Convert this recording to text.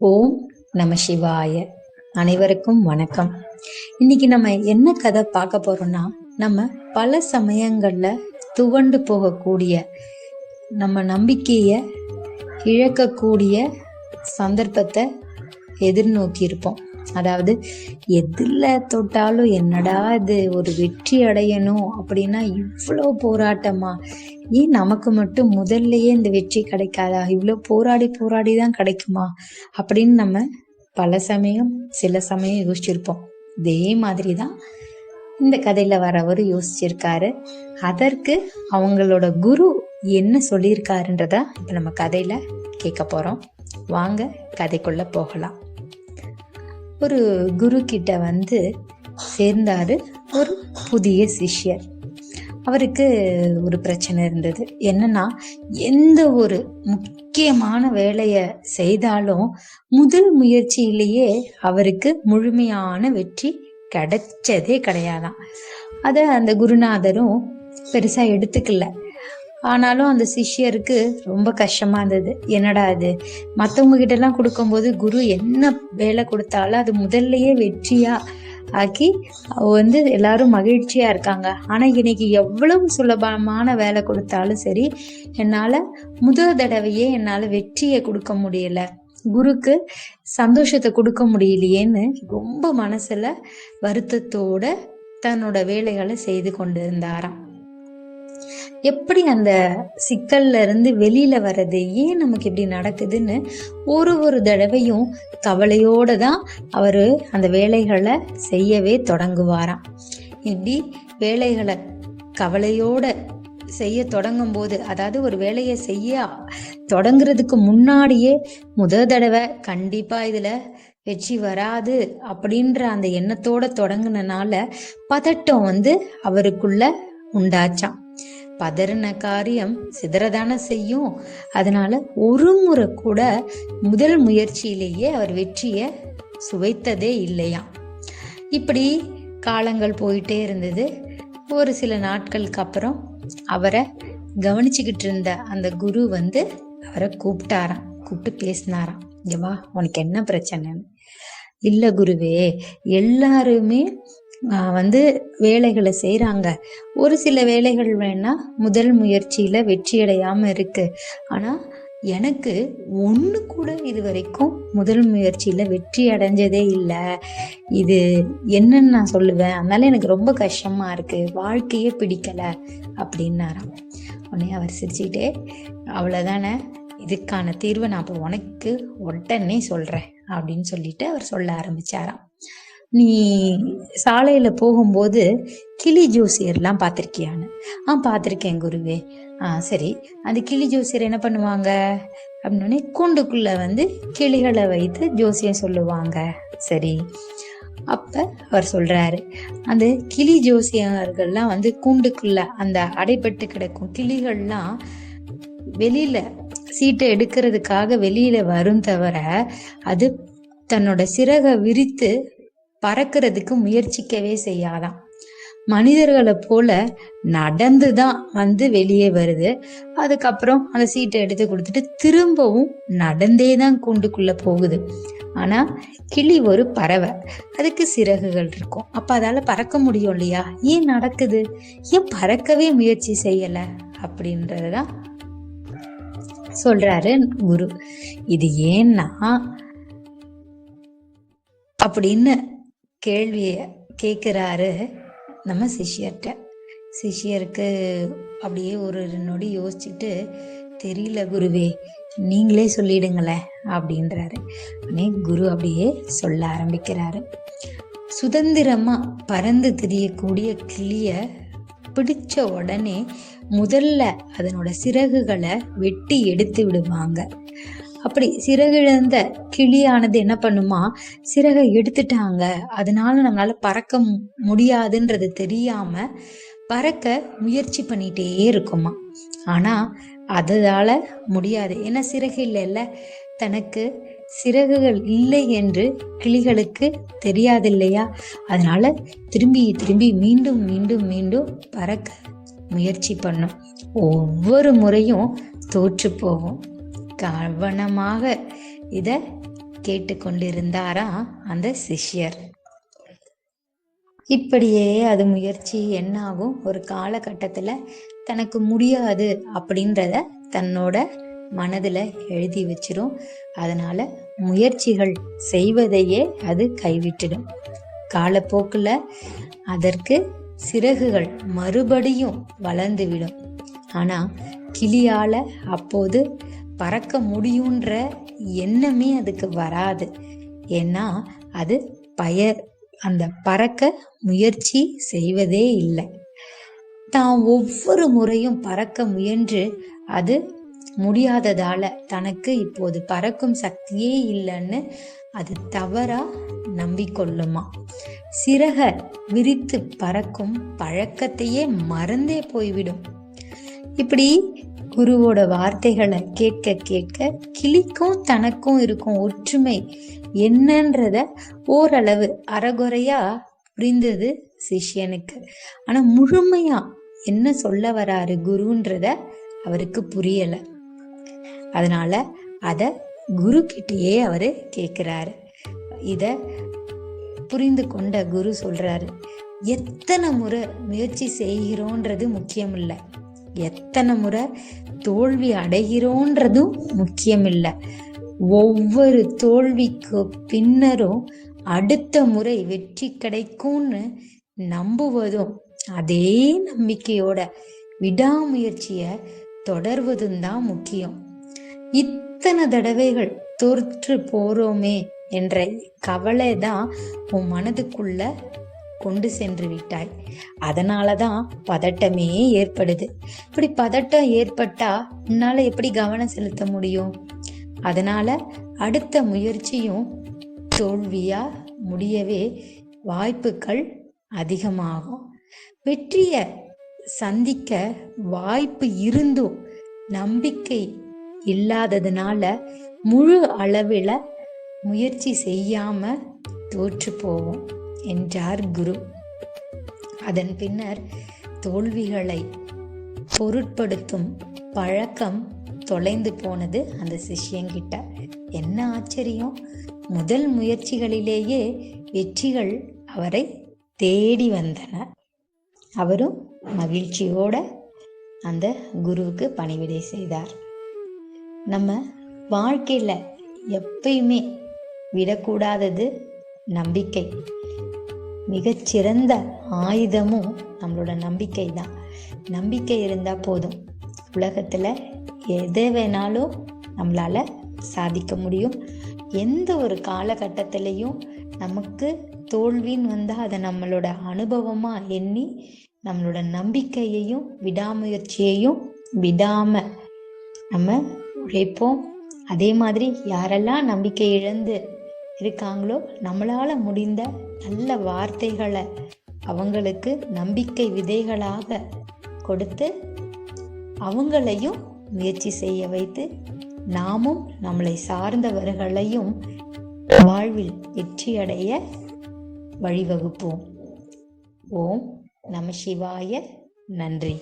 ஓம் நம சிவாய. அனைவருக்கும் வணக்கம். இன்னைக்கு நம்ம என்ன கதை பார்க்க போறோம்னா நம்ம பல சமயங்கள்ல துவண்டு போகக்கூடிய நம்ம நம்பிக்கைய இழக்கக்கூடிய சந்தர்ப்பத்தை எதிர்நோக்கி இருப்போம் அதாவது எதில் தொட்டாலும் என்னடா இது ஒரு வெற்றி அடையணும் அப்படின்னா இவ்வளோ போராட்டமா? ஏன் நமக்கு மட்டும் முதல்லையே இந்த வெற்றி கிடைக்காதா? இவ்வளோ போராடி போராடி தான் கிடைக்குமா? அப்படின்னு நம்ம பல சமயம் சில சமயம் யோசிச்சிருப்போம். இதே மாதிரி தான் இந்த கதையில் வரவர் யோசிச்சிருக்காரு. அதற்கு அவங்களோட குரு என்ன சொல்லியிருக்காருன்றத இப்போ நம்ம கதையில் கேட்க போகிறோம் வாங்க கதைக்குள்ளே போகலாம். ஒரு குரு கிட்ட வந்து சேர்ந்தாரு ஒரு புதிய சிஷ்யர். அவருக்கு ஒரு பிரச்சனை இருந்தது. என்னன்னா எந்த ஒரு முக்கியமான வேலையை செய்தாலும் முதல் முயற்சியிலேயே அவருக்கு முழுமையான வெற்றி கிடைச்சதே கிடையாதான் அதை அந்த குருநாதரும் பெருசாக எடுத்துக்கல. ஆனாலும் அந்த சிஷ்யருக்கு ரொம்ப கஷ்டமா இருந்தது. என்னடா இது? மற்றவங்க கிட்டலாம் கொடுக்கும்போது குரு என்ன வேலை கொடுத்தாலும் அது முதல்லையே வெற்றியா ஆக்கி வந்து எல்லாரும் மகிழ்ச்சியா இருக்காங்க. ஆனா இன்னைக்கு எவ்வளவு சுலபமான வேலை கொடுத்தாலும் சரி என்னால முதல் தடவையே என்னால வெற்றியை கொடுக்க முடியல. குருக்கு சந்தோஷத்தை கொடுக்க முடியலையேன்னு ரொம்ப மனசுல வருத்தத்தோட தன்னோட வேலைகளை செய்து கொண்டு இருந்தாராம் எப்படி அந்த சிக்கல்ல இருந்து வெளியில வர்றது? ஏன் நமக்கு இப்படி நடக்குதுன்னு ஒரு ஒரு தடவையும் கவலையோட தான் அவரு அந்த வேலைகளை செய்யவே தொடங்குவாராம். இப்படி வேலைகளை கவலையோட செய்ய தொடங்கும் போது அதாவது ஒரு வேலையை செய்ய தொடங்குறதுக்கு முன்னாடியே முத தடவை கண்டிப்பா இதுல வெற்றி வராது அப்படின்ற அந்த எண்ணத்தோட தொடங்கினால பதட்டம் வந்து அவருக்குள்ள உண்டாச்சாம். பதறின காரியம் சிதறதான செய்யும். அதனால ஒரு முறை கூட முதல் முயற்சியிலேயே அவர் வெற்றியை சுவைத்ததே இல்லையாம். இப்படி காலங்கள் போயிட்டே இருந்தது. ஒரு சில நாட்களுக்கு அப்புறம் அவரை கவனிச்சுக்கிட்டு இருந்த அந்த குரு வந்து அவரை கூப்பிட்டாராம். கூப்பிட்டு பேசினாராம். இங்கே வா உனக்கு என்ன பிரச்சனைன்னு. இல்லை குருவே எல்லாருமே வந்து வேலைகளை செய்கிறாங்க ஒரு சில வேலைகள் வேணா முதல் முயற்சியில் வெற்றி அடையாமல் ஆனால் எனக்கு ஒன்று கூட இது வரைக்கும் முதல் முயற்சியில் வெற்றி அடைஞ்சதே இல்லை. இது என்னன்னு நான் சொல்லுவேன். அதனால எனக்கு ரொம்ப கஷ்டமாக இருக்குது வாழ்க்கையே பிடிக்கலை அப்படின்னாராம். உடனே அவர் சிரிச்சுக்கிட்டே அவ்வளோதானே இதுக்கான தீர்வை நான் இப்போ உனக்கு உடனே சொல்கிறேன் அப்படின்னு சொல்லிட்டு அவர் சொல்ல ஆரம்பிச்சாராம். நீ சாலையில் போகும்போது கிளி ஜோசியர்லாம் பார்த்துருக்கியான்னு. ஆ பார்த்துருக்கேன் குருவே. ஆ சரி. அந்த கிளி ஜோசியர் என்ன பண்ணுவாங்க? அப்படின்னே கூண்டுக்குள்ளே வந்து கிளிகளை வைத்து ஜோசியம் சொல்லுவாங்க. சரி. அப்போ அவர் சொல்கிறாரு அந்த கிளி ஜோசியர்கள்லாம் வந்து கூண்டுக்குள்ள அந்த அடைபட்டு கிடக்கும் கிளிகள்லாம் வெளியில் சீட்டை எடுக்கிறதுக்காக வெளியில் வரும் தவிர அது தன்னோட சிறகை விரித்து பறக்கிறதுக்கு முயற்சிக்கவே செய்யாதான் மனிதர்களை போல நடந்து தான் வந்து வெளியே வருது. அதுக்கப்புறம் அந்த சீட்டை எடுத்து கொடுத்துட்டு திரும்பவும் நடந்தே தான் கூண்டுக்குள்ளே போகுது. ஆனா கிளி ஒரு பறவை. அதுக்கு சிறகுகள் இருக்கும். அப்ப அதால பறக்க முடியும் இல்லையா? ஏன் நடக்குது? ஏன் பறக்கவே முயற்சி செய்யல? அப்படின்றதுதான் சொல்றாரு குரு. இது ஏன்னா அப்படின்னு கேள்வியை கேட்குறாரு நம்ம சிஷியர்கிட்ட. சிஷியருக்கு அப்படியே ஒரு நொடி யோசிச்சுட்டு தெரியல குருவே நீங்களே சொல்லிடுங்களேன் அப்படின்றாரு. உடனே குரு அப்படியே சொல்ல ஆரம்பிக்கிறாரு. சுதந்திரமாக பறந்து திரியக்கூடிய கிளியை பிடிச்ச உடனே முதல்ல அதனோட சிறகுகளை வெட்டி எடுத்து விடுவாங்க. அப்படி சிறகிழந்த கிளியானது என்ன பண்ணுமா? சிறகை எடுத்துட்டாங்க. அதனால நம்மளால பறக்க முடியாதுன்றது தெரியாம பறக்க முயற்சி பண்ணிட்டே இருக்குமா? ஆனா அதனால முடியாது. ஏன்னா சிறகு இல்லைல்ல. தனக்கு சிறகுகள் இல்லை என்று கிளிகளுக்கு தெரியாது இல்லையா அதனால திரும்பி திரும்பி மீண்டும் மீண்டும் மீண்டும் பறக்க முயற்சி பண்ணும். ஒவ்வொரு முறையும் தோற்று போகும். கவனமாக இதை கேட்டுக்கொண்டிருந்தாரா அந்த சிஷ்யர். இப்படியே அது முயற்சி என்னாகும்? ஒரு காலகட்டத்தில் தனக்கு முடியாது அப்படின்றத தன்னோட மனதில் எழுதி வச்சிரும். அதனால முயற்சிகள் செய்வதையே அது கைவிட்டுடும். காலப்போக்கில் அதற்கு சிறகுகள் மறுபடியும் வளர்ந்துவிடும் ஆனால் கிளியால அப்போது பறக்க முடியுன்ற எண்ணமே அதுக்கு வராது. ஏன்னா அது பயர் அந்த பறக்க முயற்சி செய்வதே இல்லை. தான் ஒவ்வொரு முறையும் பறக்க முயன்று அது முடியாததால தனக்கு இப்போது பறக்கும் சக்தியே இல்லைன்னு அது தவறா நம்பிக்கொள்ளுமா? சிறக விரித்து பறக்கும் பழக்கத்தையே மறந்தே போய்விடும். இப்படி குருவோட வார்த்தைகளை கேட்க கேட்க கிளிக்கும் தனக்கும் இருக்கும் ஒற்றுமை என்னன்றத ஓரளவு அறகுறையா புரிந்தது சிஷ்யனுக்கு. ஆனா முழுமையா என்ன சொல்ல வராரு குருன்றத அவருக்கு புரியல. அதனால அத குரு கிட்டேயே அவரு கேட்கிறாரு இத புரிந்து கொண்ட குரு சொல்றாரு எத்தனை முறை முயற்சி செய்கிறோன்றது முக்கியம் இல்லை எத்தனை முறை தோல்வி அடைகிறோன்றதும் முக்கியமில்லை. ஒவ்வொரு தோல்விக்கு பின்னரும் அடுத்த முறை வெற்றி கிடைக்கும்னு நம்புவதும் அதே நம்பிக்கையோட விடாமுயற்சியை தொடர்வதும் தான் முக்கியம். இத்தனை தடவைகள் தோற்று போறோமே என்ற கவலை தான் உன் மனதுக்குள்ள கொண்டு சென்று விட்டாய். அதனால தான் பதட்டமே ஏற்படுது. இப்படி பதட்டம் ஏற்பட்டா உன்னால எப்படி கவனம் செலுத்த முடியும்? அதனால அடுத்த முயற்சியும் தோல்வியா முடியவே வாய்ப்புகள் அதிகமாகும். வெற்றிய சந்திக்க வாய்ப்பு இருந்தும் நம்பிக்கை இல்லாததுனால முழு அளவில் முயற்சி செய்யாம தோற்று போவோம். என்றார் குரு. அதன் பின்னர் தோல்விகளை பொருட்படுத்தும் பழக்கம் தொலைந்து போனது அந்த சிஷ்யங்கிட்ட என்ன ஆச்சரியம்? முதல் முயற்சிகளிலேயே வெற்றிகள் அவரை தேடி வந்தன. அவரும் மகிழ்ச்சியோட அந்த குருவுக்கு பணிவிடை செய்தார். நம்ம வாழ்க்கையில் எப்பயுமே விடக்கூடாதது நம்பிக்கை. மிகச்சிறந்த ஆயுதமும் நம்மளோட நம்பிக்கை தான் நம்பிக்கை இருந்தால் போதும். உலகத்தில் எதை வேணாலும் நம்மளால் சாதிக்க முடியும். எந்த ஒரு காலகட்டத்திலையும் நமக்கு தோல்வின்னு வந்தால் அதை நம்மளோட அனுபவமாக எண்ணி நம்மளோட நம்பிக்கையையும் விடாமுயற்சியையும் விடாமல் நம்ம உழைப்போம். அதே மாதிரி யாரெல்லாம் நம்பிக்கை இழந்து இருக்காங்களோ நம்மளால் முடிந்த நல்ல வார்த்தைகளை அவங்களுக்கு நம்பிக்கை விதைகளாக கொடுத்து அவங்களையும் முயற்சி செய்ய வைத்து நாமும் நம்மளை சார்ந்தவர்களையும் வாழ்வில் வெற்றியடைய வழிவகுப்போம். ஓம் நம சிவாய. நன்றி.